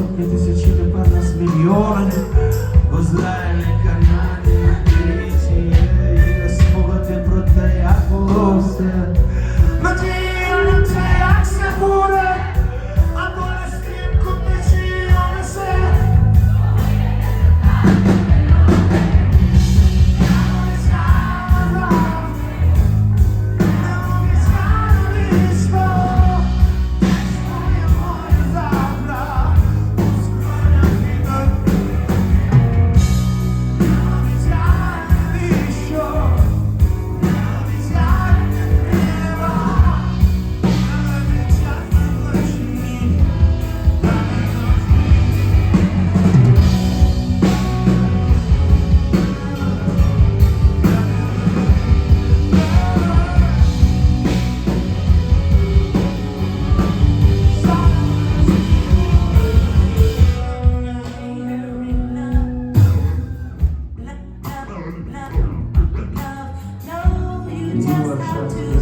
сотні тисячі, тепер нас мільйони, бо зрельника. you. are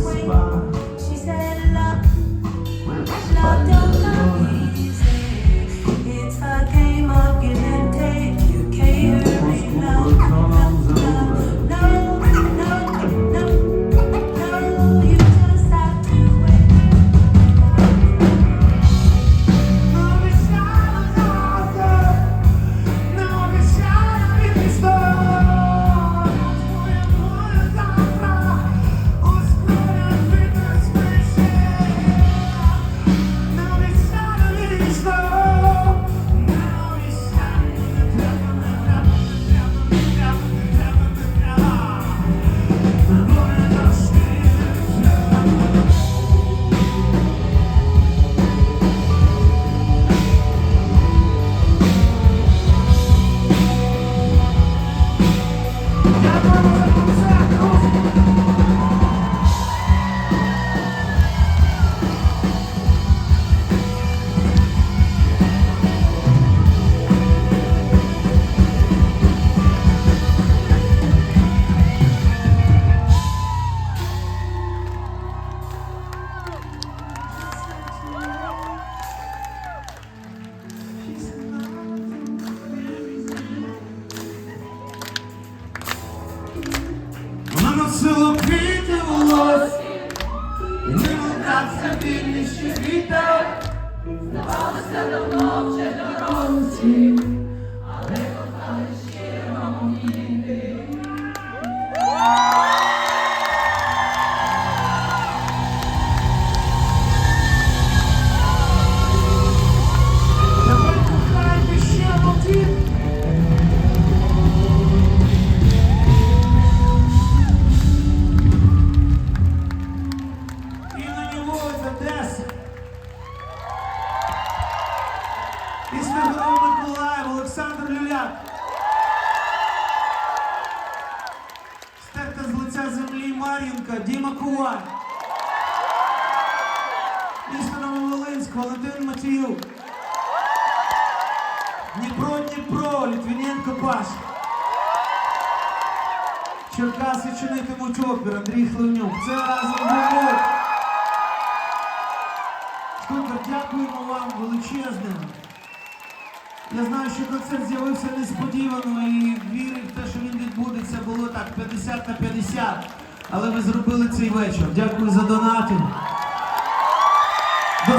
І не удався вільний вітер, здавалося давно вже дорозі. із Терновим Миколаєм Олександр Люляк. Стерта з лиця землі Мар'їнка Діма Куваль. Місто Нововолинськ Валентин Матіюк. Дніпро Дніпро Літвіненко Паша. Черкаси чинитимуть опір Андрій Хливнюк. Це разом було. Дякуємо вам величезним. Я знаю, що концерт з'явився несподівано і віри в те, що він відбудеться, було так 50 на 50. Але ви зробили цей вечір. Дякую за донати. До